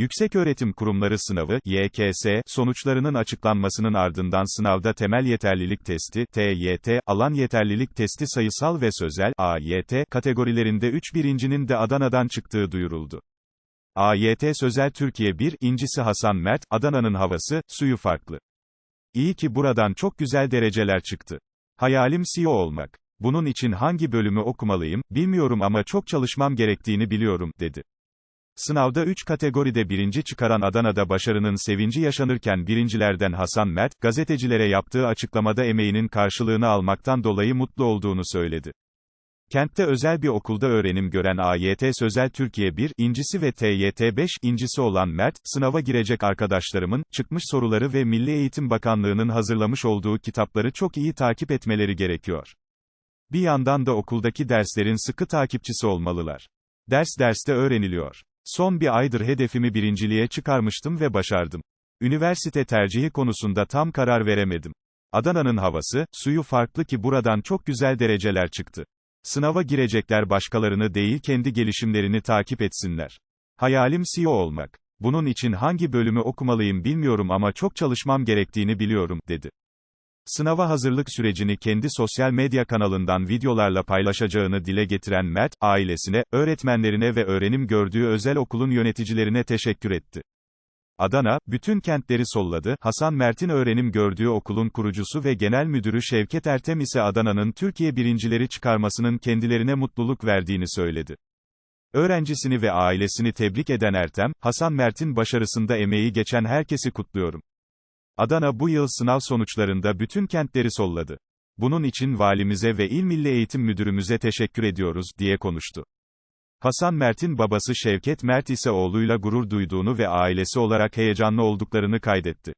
Yükseköğretim Kurumları Sınavı, YKS, sonuçlarının açıklanmasının ardından sınavda temel yeterlilik testi, TYT, alan yeterlilik testi sayısal ve sözel, AYT, kategorilerinde 3 birincinin de Adana'dan çıktığı duyuruldu. AYT Sözel Türkiye 1, incisi Hasan Mert, Adana'nın havası, suyu farklı. İyi ki buradan çok güzel dereceler çıktı. Hayalim CEO olmak. Bunun için hangi bölümü okumalıyım, bilmiyorum ama çok çalışmam gerektiğini biliyorum, dedi. Sınavda 3 kategoride birinci çıkaran Adana'da başarının sevinci yaşanırken birincilerden Hasan Mert, gazetecilere yaptığı açıklamada emeğinin karşılığını almaktan dolayı mutlu olduğunu söyledi. Kentte özel bir okulda öğrenim gören AYT Sözel Türkiye 1, incisi ve TYT 5, incisi olan Mert, sınava girecek arkadaşlarımın, çıkmış soruları ve Milli Eğitim Bakanlığı'nın hazırlamış olduğu kitapları çok iyi takip etmeleri gerekiyor. Bir yandan da okuldaki derslerin sıkı takipçisi olmalılar. Ders derste öğreniliyor. Son bir aydır hedefimi birinciliğe çıkarmıştım ve başardım. Üniversite tercihi konusunda tam karar veremedim. Adana'nın havası, suyu farklı ki buradan çok güzel dereceler çıktı. Sınava girecekler başkalarını değil kendi gelişimlerini takip etsinler. Hayalim CEO olmak. Bunun için hangi bölümü okumalıyım bilmiyorum ama çok çalışmam gerektiğini biliyorum, dedi. Sınava hazırlık sürecini kendi sosyal medya kanalından videolarla paylaşacağını dile getiren Mert, ailesine, öğretmenlerine ve öğrenim gördüğü özel okulun yöneticilerine teşekkür etti. Adana, bütün kentleri solladı, Hasan Mert'in öğrenim gördüğü okulun kurucusu ve genel müdürü Şevket Ertem ise Adana'nın Türkiye birincileri çıkarmasının kendilerine mutluluk verdiğini söyledi. Öğrencisini ve ailesini tebrik eden Ertem, Hasan Mert'in başarısında emeği geçen herkesi kutluyorum. Adana bu yıl sınav sonuçlarında bütün kentleri solladı. Bunun için valimize ve İl Milli Eğitim Müdürümüze teşekkür ediyoruz, diye konuştu. Hasan Mert'in babası Şevket Mert ise oğluyla gurur duyduğunu ve ailesi olarak heyecanlı olduklarını kaydetti.